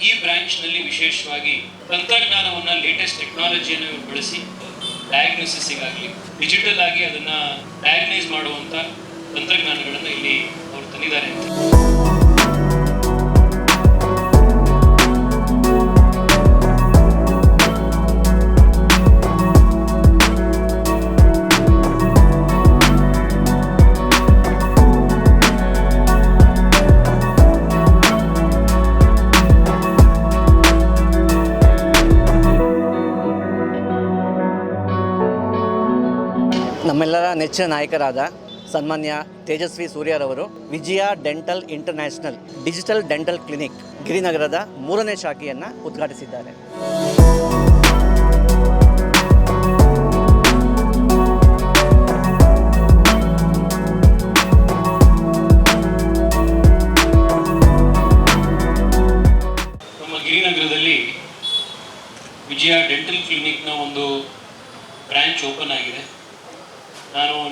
ಈ ಬ್ರಾಂಚ್ನಲ್ಲಿ ವಿಶೇಷವಾಗಿ ತಂತ್ರಜ್ಞಾನವನ್ನು ಲೇಟೆಸ್ಟ್ ಟೆಕ್ನಾಲಜಿಯನ್ನು ಬಳಸಿ ಡಯಾಗ್ನೋಸಿಸ್ಗಾಗಲಿ ಡಿಜಿಟಲ್ ಆಗಿ ಅದನ್ನ ಡಯಾಗ್ನೈಸ್ ಮಾಡುವಂತ ತಂತ್ರಜ್ಞಾನಗಳನ್ನು ಇಲ್ಲಿ ಅವರು ತಂದಿದ್ದಾರೆ ಅಂತ. ನಮ್ಮೆಲ್ಲರ ನೆಚ್ಚಿನ ನಾಯಕರಾದ ಸನ್ಮಾನ್ಯ Tejasvi ಸೂರ್ಯರವರು Vijaya dental international digital dental clinic ಗಿರಿನಗರದ ಮೂರನೇ ಶಾಖೆಯನ್ನು ಉದ್ಘಾಟಿಸಿದ್ದಾರೆ.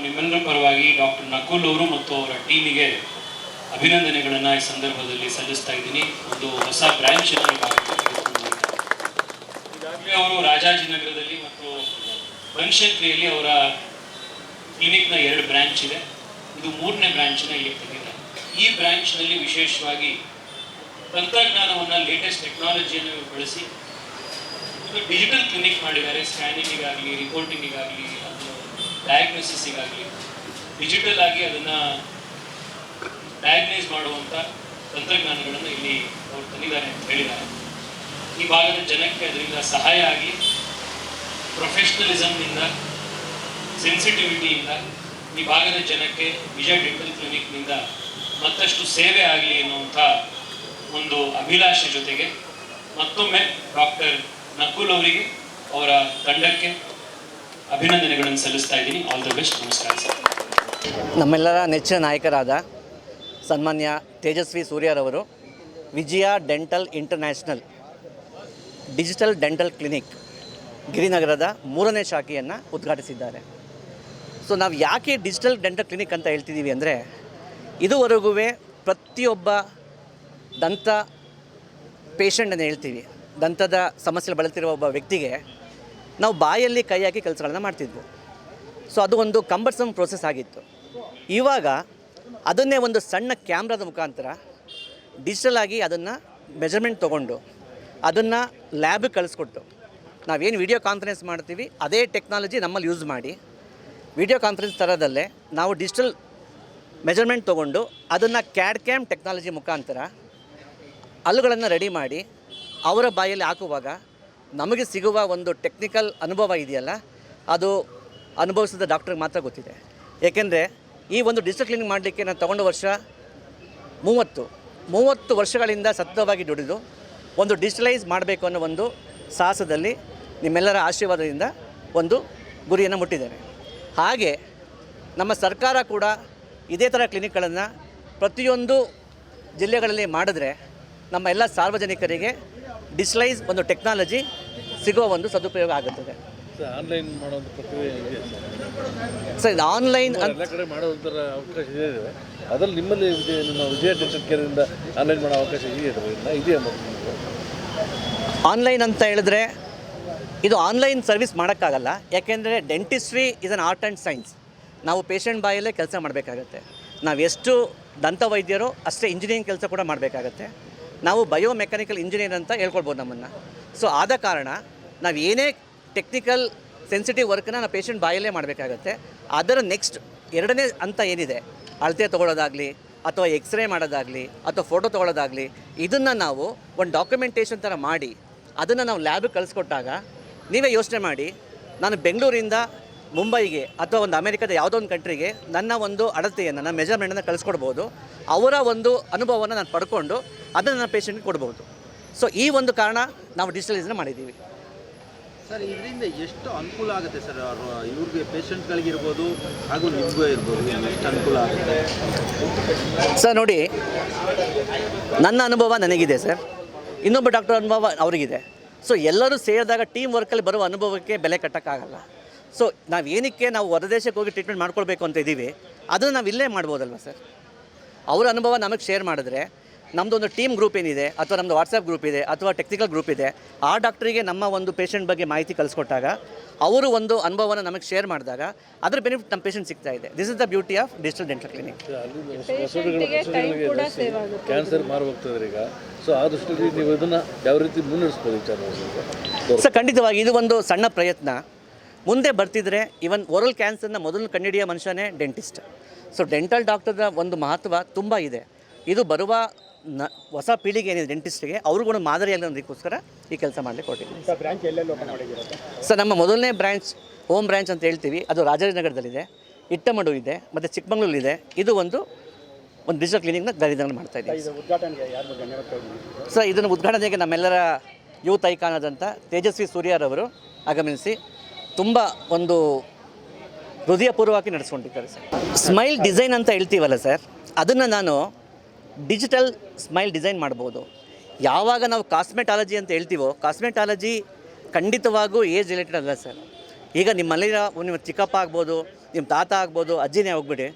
ನಿಮ್ಮೆಲ್ಲರ ಪರವಾಗಿ ಡಾಕ್ಟರ್ ನಕುಲ್ ಅವರು ಮತ್ತು ಅವರ ಟೀಮಿಗೆ ಅಭಿನಂದನೆಗಳನ್ನು ಈ ಸಂದರ್ಭದಲ್ಲಿ ಸಲ್ಲಿಸ್ತಾ ಇದ್ದೀನಿ. ಒಂದು ಹೊಸ ಬ್ರಾಂಚ್ ಈಗಾಗಲೇ ಅವರು ರಾಜಾಜಿನಗರದಲ್ಲಿ ಮತ್ತು ಬನಶಂಕರಿಯಲ್ಲಿ ಅವರ ಕ್ಲಿನಿಕ್ನ ಎರಡು ಬ್ರ್ಯಾಂಚ್ ಇದೆ. ಇದು ಮೂರನೇ ಬ್ರ್ಯಾಂಚ್ನ ಇಲ್ಲಿ ತೆಗೆದಿದೆ ಈ ಬ್ರ್ಯಾಂಚ್ನಲ್ಲಿ ವಿಶೇಷವಾಗಿ ತಂತ್ರಜ್ಞಾನವನ್ನು ಲೇಟೆಸ್ಟ್ ಟೆಕ್ನಾಲಜಿಯನ್ನು ಬಳಸಿ ಡಿಜಿಟಲ್ ಕ್ಲಿನಿಕ್ ಮಾಡಿದ್ದಾರೆ. ಸ್ಕ್ಯಾನಿಂಗಿಗಾಗಲಿ ರಿಪೋರ್ಟಿಂಗಿಗಾಗಲಿ ಅದು ಡಯಾಗ್ನೋಸಿಸ್ಗಾಗಲಿ ಡಿಜಿಟಲ್ ಆಗಿ ಅದನ್ನು ಡಯಾಗ್ನೈಸ್ ಮಾಡುವಂಥ ತಂತ್ರಜ್ಞಾನಗಳನ್ನು ಇಲ್ಲಿ ಅವರು ತಂದಿದ್ದಾರೆ ಅಂತ ಹೇಳಿದ್ದಾರೆ. ಈ ಭಾಗದ ಜನಕ್ಕೆ ಅದರಿಂದ ಸಹಾಯ ಆಗಲಿ ಪ್ರೊಫೆಷ್ನಲಿಸಮ್ನಿಂದ ಸೆನ್ಸಿಟಿವಿಟಿಯಿಂದ ಈ ಭಾಗದ ಜನಕ್ಕೆ ವಿಜಯ್ ಡೆಂಟಲ್ ಕ್ಲಿನಿಕ್ನಿಂದ ಮತ್ತಷ್ಟು ಸೇವೆ ಆಗಲಿ ಎನ್ನುವಂಥ ಒಂದು ಅಭಿಲಾಷೆ ಜೊತೆಗೆ ಮತ್ತೊಮ್ಮೆ ಡಾಕ್ಟರ್ ನಕುಲ್ ಅವರಿಗೆ ಅವರ ತಂಡಕ್ಕೆ ಅಭಿನಂದನೆಗಳನ್ನು ಸಲ್ಲಿಸ್ತಾ ಇದ್ದೀನಿ. ಆಲ್ ದ ಬೆಸ್ಟ್ ನಮಸ್ಕಾರ ಸರ್. ನಮ್ಮೆಲ್ಲರ ನೆಚ್ಚಿನ ನಾಯಕರಾದ ಸನ್ಮಾನ್ಯ Tejasvi ಸೂರ್ಯರವರು, Vijaya dental international digital dental clinic ಗಿರಿನಗರದ ಮೂರನೇ ಶಾಖೆಯನ್ನು ಉದ್ಘಾಟಿಸಿದ್ದಾರೆ. ಸೊ ನಾವು ಯಾಕೆ ಡಿಜಿಟಲ್ ಡೆಂಟಲ್ ಕ್ಲಿನಿಕ್ ಅಂತ ಹೇಳ್ತಿದ್ದೀವಿ ಅಂದರೆ ಇದುವರೆಗೂ ಪ್ರತಿಯೊಬ್ಬ ದಂತ ಪೇಷಂಟನ್ನು ಹೇಳ್ತೀವಿ. ದಂತದ ಸಮಸ್ಯೆ ಬಳಲ್ತಿರುವ ಒಬ್ಬ ವ್ಯಕ್ತಿಗೆ ನಾವು ಬಾಯಲ್ಲಿ ಕೈ ಹಾಕಿ ಕೆಲಸಗಳನ್ನ ಮಾಡ್ತಿದ್ವು. ಸೊ ಅದು ಒಂದು ಕಂಬರ್ಸಮ್ ಪ್ರೋಸೆಸ್ ಆಗಿತ್ತು. ಇವಾಗ ಅದನ್ನೇ ಒಂದು ಸಣ್ಣ ಕ್ಯಾಮ್ರಾದ ಮುಖಾಂತರ ಡಿಜಿಟಲ್ ಆಗಿ ಅದನ್ನು ಮೆಜರ್ಮೆಂಟ್ ತೊಗೊಂಡು ಅದನ್ನು ಲ್ಯಾಬಿಗೆ ಕಳಿಸ್ಕೊಟ್ಟು ನಾವೇನು ವಿಡಿಯೋ ಕಾನ್ಫರೆನ್ಸ್ ಮಾಡ್ತೀವಿ, ಅದೇ ಟೆಕ್ನಾಲಜಿ ನಮ್ಮಲ್ಲಿ ಯೂಸ್ ಮಾಡಿ ವಿಡಿಯೋ ಕಾನ್ಫರೆನ್ಸ್ ಥರದಲ್ಲೇ ನಾವು ಡಿಜಿಟಲ್ ಮೆಜರ್ಮೆಂಟ್ ತೊಗೊಂಡು ಅದನ್ನು ಕ್ಯಾಡ್ ಕ್ಯಾಮ್ ಟೆಕ್ನಾಲಜಿ ಮುಖಾಂತರ ಹಲ್ಲುಗಳನ್ನು ರೆಡಿ ಮಾಡಿ ಅವರ ಬಾಯಲ್ಲಿ ಹಾಕುವಾಗ ನಮಗೆ ಸಿಗುವ ಒಂದು ಟೆಕ್ನಿಕಲ್ ಅನುಭವ ಇದೆಯಲ್ಲ, ಅದು ಅನುಭವಿಸಿದ ಡಾಕ್ಟ್ರಿಗೆ ಮಾತ್ರ ಗೊತ್ತಿದೆ. ಏಕೆಂದರೆ ಈ ಒಂದು ಡಿಜಿಟಲ್ ಕ್ಲಿನಿಕ್ ಮಾಡಲಿಕ್ಕೆ ನಾನು ತಗೊಂಡ ವರ್ಷ ಮೂವತ್ತು ಮೂವತ್ತು ವರ್ಷಗಳಿಂದ ಸತತವಾಗಿ ದುಡಿದು ಒಂದು ಡಿಜಿಟಲೈಸ್ ಮಾಡಬೇಕು ಅನ್ನೋ ಒಂದು ಸಾಹಸದಲ್ಲಿ ನಿಮ್ಮೆಲ್ಲರ ಆಶೀರ್ವಾದದಿಂದ ಒಂದು ಗುರಿಯನ್ನು ಮುಟ್ಟಿದ್ದೇನೆ. ಹಾಗೆ ನಮ್ಮ ಸರ್ಕಾರ ಕೂಡ ಇದೇ ಥರ ಕ್ಲಿನಿಕ್ಗಳನ್ನು ಪ್ರತಿಯೊಂದು ಜಿಲ್ಲೆಗಳಲ್ಲಿ ಮಾಡಿದ್ರೆ ನಮ್ಮ ಎಲ್ಲ ಸಾರ್ವಜನಿಕರಿಗೆ ಡಿಜಿಟಲೈಸ್ ಒಂದು ಟೆಕ್ನಾಲಜಿ ಸಿಗುವ ಒಂದು ಸದುಪಯೋಗ ಆಗುತ್ತದೆ. ಆನ್ಲೈನ್ ಮಾಡುವಂಥ ಪ್ರಕ್ರಿಯೆ ಇದೆ ಸರ್? ಇದು ಆನ್ಲೈನ್ ಅಂತ ಎಲ್ಲ ಕಡೆ ಮಾಡೋದ್ರ ಅವಕಾಶ ಇದೆ. ಅದರಲ್ಲಿ ನಿಮ್ಮಲ್ಲಿ ವಿಜಯ ನಿಮ್ಮ ಆನ್ಲೈನ್ ಮಾಡೋ ಅವಕಾಶ ಇದೆ ಇದೆಯಾ ಆನ್ಲೈನ್ ಅಂತ ಹೇಳಿದ್ರೆ ಇದು ಆನ್ಲೈನ್ ಸರ್ವಿಸ್ ಮಾಡೋಕ್ಕಾಗಲ್ಲ. ಯಾಕೆಂದರೆ dentistry is an art and science ನಾವು ಪೇಷಂಟ್ ಬಾಯಲ್ಲೇ ಕೆಲಸ ಮಾಡಬೇಕಾಗತ್ತೆ. ನಾವು ಎಷ್ಟು ದಂತ ವೈದ್ಯರು ಅಷ್ಟೇ ಇಂಜಿನಿಯರಿಂಗ್ ಕೆಲಸ ಕೂಡ ಮಾಡಬೇಕಾಗತ್ತೆ. ನಾವು ಬಯೋ ಮೆಕ್ಯಾನಿಕಲ್ ಇಂಜಿನಿಯರ್ ಅಂತ ಹೇಳ್ಕೊಳ್ಬೋದು ನಮ್ಮನ್ನು. ಸೊ ಆದ ಕಾರಣ ನಾವು ಏನೇ ಟೆಕ್ನಿಕಲ್ ಸೆನ್ಸಿಟಿವ್ ವರ್ಕ್ನ ನಾವು ಪೇಷಂಟ್ ಬಾಯಲ್ಲೇ ಮಾಡಬೇಕಾಗತ್ತೆ. ಅದರ ನೆಕ್ಸ್ಟ್ ಎರಡನೇ ಹಂತ ಏನಿದೆ? ಅಳತೆ ತೊಗೊಳೋದಾಗಲಿ ಅಥವಾ ಎಕ್ಸ್ರೇ ಮಾಡೋದಾಗಲಿ ಅಥವಾ ಫೋಟೋ ತೊಗೊಳೋದಾಗಲಿ, ಇದನ್ನು ನಾವು ಒಂದು ಡಾಕ್ಯುಮೆಂಟೇಷನ್ ಥರ ಮಾಡಿ ಅದನ್ನು ನಾವು ಲ್ಯಾಬಿಗೆ ಕಳಿಸ್ಕೊಟ್ಟಾಗ ನೀವೇ ಯೋಚನೆ ಮಾಡಿ, ನಾನು ಬೆಂಗಳೂರಿಂದ ಮುಂಬೈಗೆ ಅಥವಾ ಒಂದು ಅಮೆರಿಕದ ಯಾವುದೋ ಒಂದು ಕಂಟ್ರಿಗೆ ನನ್ನ ಒಂದು ಅಳತೆಯನ್ನು, ನನ್ನ ಮೆಜರ್ಮೆಂಟನ್ನು ಕಳಿಸ್ಕೊಡ್ಬೋದು. ಅವರ ಒಂದು ಅನುಭವವನ್ನು ನಾನು ಪಡ್ಕೊಂಡು ಅದನ್ನು ನನ್ನ ಪೇಷಂಟ್ಗೆ ಕೊಡಬಹುದು. ಸೊ ಈ ಒಂದು ಕಾರಣ ನಾವು ಡಿಜಿಟಲೈಸನ್ನ ಮಾಡಿದ್ದೀವಿ. ಸರ್ ಇದರಿಂದ ಎಷ್ಟು ಅನುಕೂಲ ಆಗುತ್ತೆ ಸರ್? ಇವ್ರಿಗೆ ಪೇಷಂಟ್ಗಳಿಗಿರ್ಬೋದು ಹಾಗೂ ನಿಮಗೂ ಇರ್ಬೋದು ಎಷ್ಟು ಅನುಕೂಲ ಆಗುತ್ತೆ? ಸರ್ ನೋಡಿ ನನ್ನ ಅನುಭವ ನನಗಿದೆ ಸರ್. ಇನ್ನೊಬ್ಬ ಡಾಕ್ಟರ್ ಅನುಭವ ಅವರಿಗಿದೆ. ಸೊ ಎಲ್ಲರೂ ಸೇರಿದಾಗ ಟೀಮ್ ವರ್ಕಲ್ಲಿ ಬರುವ ಅನುಭವಕ್ಕೆ ಬೆಲೆ ಕಟ್ಟೋಕ್ಕಾಗಲ್ಲ. ಸೊ ನಾವು ಏನಕ್ಕೆ ನಾವು ಹೊರದೇಶಕ್ಕೆ ಹೋಗಿ ಟ್ರೀಟ್ಮೆಂಟ್ ಮಾಡ್ಕೊಳ್ಬೇಕು ಅಂತ ಇದ್ದೀವಿ ಅದನ್ನು ನಾವು ಇಲ್ಲೇ ಮಾಡ್ಬೋದಲ್ವ ಸರ್? ಅವರ ಅನುಭವ ನಮಗೆ ಶೇರ್ ಮಾಡಿದ್ರೆ ನಮ್ಮದೊಂದು ಟೀಮ್ ಗ್ರೂಪ್ ಏನಿದೆ ಅಥವಾ ನಮ್ಮದು ವಾಟ್ಸಪ್ ಗ್ರೂಪ್ ಇದೆ ಅಥವಾ ಟೆಕ್ನಿಕಲ್ ಗ್ರೂಪ್ ಇದೆ ಆ ಡಾಕ್ಟ್ರಿಗೆ ನಮ್ಮ ಒಂದು ಪೇಷಂಟ್ ಬಗ್ಗೆ ಮಾಹಿತಿ ಕಲಿಸ್ಕೊಟ್ಟಾಗ ಅವರು ಒಂದು ಅನುಭವನ ನಮಗೆ ಶೇರ್ ಮಾಡಿದಾಗ ಅದರ ಬೆನಿಫಿಟ್ ನಮ್ಮ ಪೇಷಂಟ್ ಸಿಗ್ತಾ ಇದೆ. This is the beauty of digital dental clinic sir cancer ಈಗ. ಸೊ ಆ ದೃಷ್ಟಿಯಲ್ಲಿ ನೀವು ಇದನ್ನು ಯಾವ ರೀತಿ ಮುನ್ನಡೆಸ್ಬೋದು ವಿಚಾರ ಸೊ ಖಂಡಿತವಾಗಿ ಇದು ಒಂದು ಸಣ್ಣ ಪ್ರಯತ್ನ. ಮುಂದೆ ಬರ್ತಿದ್ರೆ ಇವನ್ ಓರಲ್ ಕ್ಯಾನ್ಸರ್ನ ಮೊದಲು ಕಂಡುಹಿಡಿಯೋ ಮನುಷ್ಯನೇ ಡೆಂಟಿಸ್ಟ್ ಸೊ ಡೆಂಟಲ್ ಡಾಕ್ಟರ್ನ ಒಂದು ಮಹತ್ವ ತುಂಬ ಇದೆ. ಇದು ಬರುವ ನ ಹೊಸ ಪೀಳಿಗೆ ಏನಿದೆ ಡೆಂಟಿಸ್ಟ್ಗೆ ಅವ್ರಿಗೂ ಒಂದು ಮಾದರಿಯಲ್ಲಿ ಅನ್ನೋದಕ್ಕೋಸ್ಕರ ಈ ಕೆಲಸ ಮಾಡಲಿಕ್ಕೆ ಕೊಟ್ಟಿದ್ದೀನಿ. ಸರ್ ನಮ್ಮ ಮೊದಲನೇ ಬ್ರ್ಯಾಂಚ್ ಹೋಮ್ ಬ್ರ್ಯಾಂಚ್ ಅಂತ ಹೇಳ್ತೀವಿ. ಅದು ರಾಜಾಜಿನಗರದಲ್ಲಿದೆ ಇಟ್ಟಮಡು ಇದೆ ಮತ್ತು ಚಿಕ್ಕಮಗಳೂರಿದೆ ಇದು. ಒಂದು ಒಂದು ಡಿಜಿಟಲ್ ಕ್ಲಿನಿಕ್ನ ಗರಿದನ ಮಾಡ್ತಾ ಇದ್ದೀವಿ. ಸರ್ ಇದನ್ನು ಉದ್ಘಾಟನೆಗೆ ನಮ್ಮೆಲ್ಲರ ಯೂತ್ ಐಕಾನ್ ಆದಂಥ ತೇಜಸ್ವಿ ಸೂರ್ಯರವರು ಆಗಮಿಸಿ ತುಂಬ ಒಂದು ಹೃದಯಪೂರ್ವಕ ನಡೆಸ್ಕೊಂಡಿದ್ದಾರೆ ಸರ್ ಸ್ಮೈಲ್ ಡಿಸೈನ್ ಅಂತ ಹೇಳ್ತೀವಲ್ಲ ಸರ್ ಅದನ್ನು ನಾನು ಡಿಜಿಟಲ್ ಸ್ಮೈಲ್ ಡಿಸೈನ್ ಮಾಡ್ಬೋದು. ಯಾವಾಗ ನಾವು ಕಾಸ್ಮೆಟಾಲಜಿ ಅಂತ ಹೇಳ್ತೀವೋ ಕಾಸ್ಮೆಟಾಲಜಿ ಖಂಡಿತವಾಗೂ ಏಜ್ ರಿಲೇಟೆಡ್ ಅಲ್ಲ ಸರ್. ಈಗ ನಿಮ್ಮ ಮನೆಯ, ನಿಮ್ಮ ಚಿಕ್ಕಪ್ಪ ಆಗ್ಬೋದು, ನಿಮ್ಮ ತಾತ ಆಗ್ಬೋದು, ಅಜ್ಜಿನೇ ಹೋಗ್ಬಿಡಿ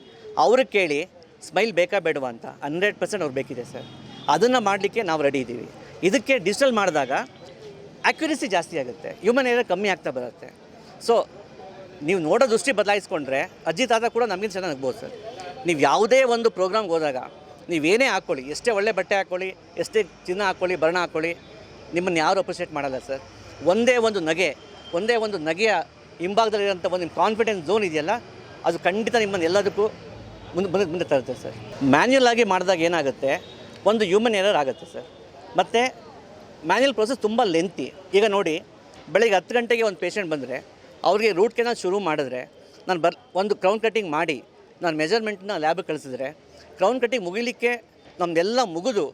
ಅವ್ರಿಗೆ ಕೇಳಿ ಸ್ಮೈಲ್ ಬೇಕಾ ಬೇಡವಾ ಅಂತ ಹಂಡ್ರೆಡ್ ಪರ್ಸೆಂಟ್ ಅವ್ರು ಬೇಕಿದೆ ಸರ್. ಅದನ್ನು ಮಾಡಲಿಕ್ಕೆ ನಾವು ರೆಡಿ ಇದ್ದೀವಿ. ಇದಕ್ಕೆ ಡಿಜಿಟಲ್ ಮಾಡಿದಾಗ ಆ್ಯಕ್ಯುರಸಿ ಜಾಸ್ತಿ ಆಗುತ್ತೆ. ಹ್ಯೂಮನ್ ಏರಿಯಾ ಕಮ್ಮಿ ಆಗ್ತಾ ಬರುತ್ತೆ. ಸೊ ನೀವು ನೋಡೋ ದೃಷ್ಟಿ ಬದಲಾಯಿಸ್ಕೊಂಡ್ರೆ ಅಜ್ಜಿ, ತಾತ ಕೂಡ ನಮಗಿಂತ ಚೆನ್ನಾಗಿ ಆಗ್ಬೋದು ಸರ್. ನೀವು ಯಾವುದೇ ಒಂದು ಪ್ರೋಗ್ರಾಮ್ಗೆ ಹೋದಾಗ ನೀವೇನೇ ಹಾಕ್ಕೊಳ್ಳಿ, ಎಷ್ಟೇ ಒಳ್ಳೆ ಬಟ್ಟೆ ಹಾಕ್ಕೊಳ್ಳಿ, ಎಷ್ಟೇ ಚಿನ್ನ ಹಾಕ್ಕೊಳ್ಳಿ, ಬರಣ ಹಾಕ್ಕೊಳ್ಳಿ, ನಿಮ್ಮನ್ನು ಯಾರು ಅಪ್ರಿಷಿಯೇಟ್ ಮಾಡಲ್ಲ ಸರ್ ಒಂದೇ ಒಂದು ನಗೆ, ಒಂದೇ ಒಂದು ನಗೆಯ ಹಿಂಭಾಗದಲ್ಲಿರೋಂಥ ಒಂದು ಕಾನ್ಫಿಡೆನ್ಸ್ ಝೋನ್ ಇದೆಯಲ್ಲ, ಅದು ಖಂಡಿತ ನಿಮ್ಮನ್ನು ಎಲ್ಲದಕ್ಕೂ ಮುಂದೆ ಮುಂದೆ ಮುಂದೆ ತರುತ್ತೆ ಸರ್ ಮ್ಯಾನ್ಯಲ್ ಆಗಿ ಮಾಡಿದಾಗ ಏನಾಗುತ್ತೆ, ಒಂದು ಹ್ಯೂಮನ್ ಎರರ್ ಆಗುತ್ತೆ ಸರ್ ಮತ್ತು ಮ್ಯಾನ್ಯಲ್ ಪ್ರೊಸೆಸ್ ತುಂಬ ಲೆಂತಿ ಈಗ ನೋಡಿ, ಬೆಳಗ್ಗೆ ಹತ್ತು ಗಂಟೆಗೆ ಒಂದು ಪೇಷಂಟ್ ಬಂದರೆ, ಅವ್ರಿಗೆ ರೂಟ್ ಕೆನಾಲ್ ಶುರು ಮಾಡಿದ್ರೆ, ನಾನು ಬರ್, ಒಂದು ಕ್ರೌನ್ ಕಟ್ಟಿಂಗ್ ಮಾಡಿ, ನಾನು ಮೆಜರ್ಮೆಂಟ್ನ ಲ್ಯಾಬಿಗೆ ಕಳಿಸಿದ್ರೆ ಕ್ರೌನ್ ಕಟ್ಟಿಂಗ್ ಮುಗಿಲಿಕ್ಕೆ ನಮ್ಮದೆಲ್ಲ ಮುಗಿದು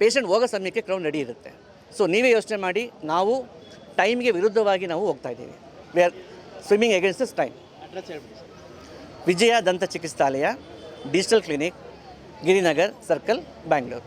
ಪೇಷಂಟ್ ಹೋಗೋ ಸಮಯಕ್ಕೆ ಕ್ರೌನ್ ರೆಡಿ ಇರುತ್ತೆ. ಸೊ ನೀವೇ ಯೋಚನೆ ಮಾಡಿ, ನಾವು ಟೈಮ್ಗೆ ವಿರುದ್ಧವಾಗಿ ನಾವು ಹೋಗ್ತಾ ಇದ್ದೀವಿ. We are swimming against this time Vijaya ದಂತ ಚಿಕಿತ್ಸಾಲಯ digital clinic Girinagar circle Bangalore